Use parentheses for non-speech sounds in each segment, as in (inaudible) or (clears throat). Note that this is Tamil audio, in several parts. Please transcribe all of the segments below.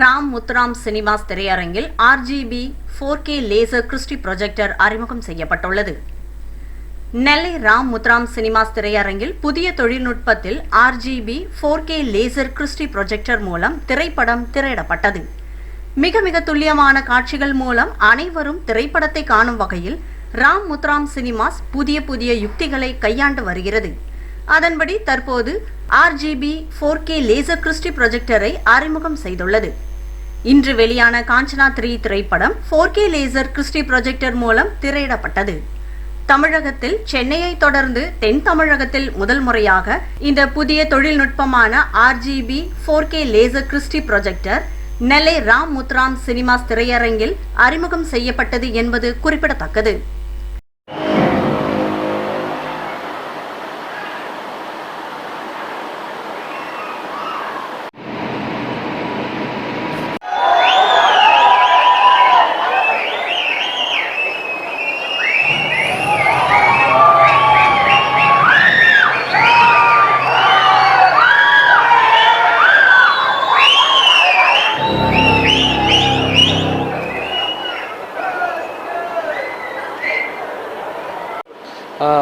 ராம் முத்துராம் சினிமாஸ் திரையரங்கில் RGB four K laser Christie projector அறிமுகம் செய்யப்பட்டுள்ளது. நெல்லை ராம் முத்ராம் சினிமாஸ் திரையரங்கில் புதிய தொழில்நுட்பத்தில் RGB four K laser Christie projector மூலம் திரைப்படம் திரையிடப்பட்டது. மிக மிக துல்லியமான காட்சிகள் மூலம் அனைவரும் திரைப்படத்தை காணும் வகையில் ராம் முத்ராம் சினிமாஸ் புதிய புதிய யுக்திகளை கையாண்டு வருகிறது. அதன்படி தற்போது RGB four K laser Christie ப்ரொஜெக்டரை அறிமுகம் செய்துள்ளது. இன்று வெளியான காஞ்சனா த்ரீ திரைப்படம் four K laser Christie projector மூலம் திரையிடப்பட்டது. தமிழகத்தில் சென்னையை தொடர்ந்து தென் தமிழகத்தில் முதல் முறையாக இந்த புதிய தொழில்நுட்பமான RGB four K laser Christie projector Nellai Ram Muthram cinemas திரையரங்கில் அறிமுகம் செய்யப்பட்டது என்பது குறிப்பிடத்தக்கது.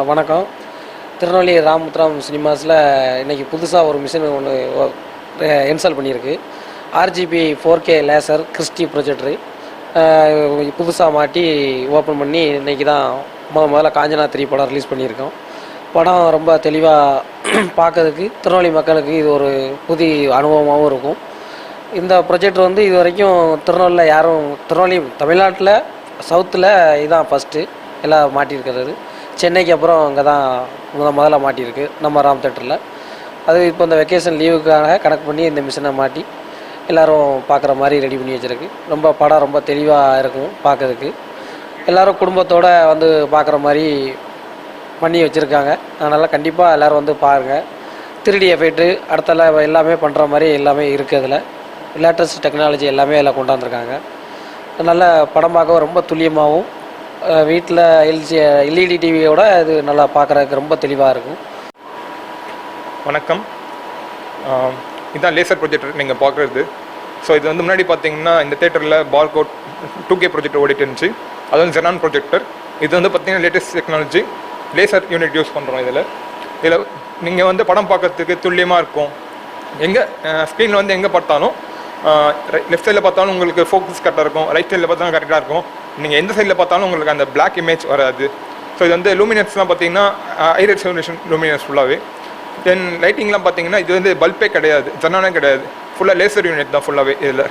வணக்கம். திருநெல்வேலி ராமுத்ராம் சினிமாஸில் இன்றைக்கி புதுசாக ஒரு மிஷின் ஒன்று இன்ஸ்டால் பண்ணியிருக்கு. RGB four K laser Christie projector புதுசாக மாட்டி ஓப்பன் பண்ணி இன்றைக்கி தான் முத முதல்ல காஞ்சனா த்ரீ படம் ரிலீஸ் பண்ணியிருக்கோம். படம் ரொம்ப தெளிவாக (clears throat) பார்க்கறதுக்கு திருநெல்வேலி மக்களுக்கு இது ஒரு புதிய அனுபவமாகவும் இருக்கும். இந்த ப்ரொஜெக்டர் வந்து இது வரைக்கும் திருநெல்வேலியில் யாரும் திருநெல்வேலி தமிழ்நாட்டில் சவுத்தில் இதுதான் ஃபஸ்ட்டு எல்லாம் மாட்டியிருக்கிறது. சென்னைக்கு அப்புறம் அங்கே தான் முதல் முதல்ல மாட்டியிருக்கு நம்ம ராம் தேட்டரில் அது இப்போ இந்த வெக்கேஷன் லீவுக்காக கனெக்ட் பண்ணி இந்த மிஷினை மாட்டி எல்லோரும் பார்க்குற மாதிரி ரெடி பண்ணி வச்சுருக்கு. ரொம்ப படம் ரொம்ப தெளிவாக இருக்கும் பார்க்கறதுக்கு எல்லோரும் குடும்பத்தோடு வந்து பார்க்குற மாதிரி பண்ணி வச்சுருக்காங்க. அதனால் கண்டிப்பாக எல்லோரும் வந்து பாருங்கள் திருடி எஃபெக்ட்டு அடுத்தல எல்லாமே பண்ணுற மாதிரி எல்லாமே இருக்குது அதில். லேட்டஸ்ட் டெக்னாலஜி எல்லாமே அதில் கொண்டாந்துருக்காங்க நல்ல படம் பார்க்க ரொம்ப துல்லியமாகவும் வீட்டில் எல்ஜி எல்இடி டிவியோட இது நல்லா பார்க்குறதுக்கு ரொம்ப தெளிவாக இருக்கும். வணக்கம். இதுதான் லேசர் ப்ரொஜெக்டர் நீங்கள் பார்க்குறது ஸோ இது வந்து முன்னாடி பார்த்தீங்கன்னா இந்த தேட்டரில் பார்கோட் டூ கே ப்ரொஜெக்டர் ஓடிட்டு இருந்துச்சு. அது வந்து ஜெனான் ப்ரொஜெக்டர் இது வந்து பார்த்தீங்கன்னா latest technology laser unit use பண்ணுறோம் இதில். இதில் நீங்கள் வந்து படம் பார்க்கறதுக்கு துல்லியமாக இருக்கும். எங்கே ஸ்க்ரீனில் வந்து எங்கே பார்த்தாலும் லெஃப்ட் சைடில் பார்த்தாலும் உங்களுக்கு ஃபோக்கஸ் கரெக்டாக இருக்கும். ரைட் சைடில் பார்த்தாலும் கரெக்டாக இருக்கும். நீங்கள் எந்த சைடில் பார்த்தாலும் உங்களுக்கு அந்த பிளாக் இமேஜ் வராது. ஸோ இது வந்து லூமினஸ்லாம் பார்த்தீங்கன்னா ஐ ரெசல்யூஷன் லூமினஸ் ஃபுல்லாகவே தென் லைட்டிங்லாம் பார்த்தீங்கன்னா இது வந்து பல்பே கிடையாது. ஜன்னாலே கிடையாது. ஃபுல்லாக லேசர் யூனிட் தான் ஃபுல்லாகவே இதில்.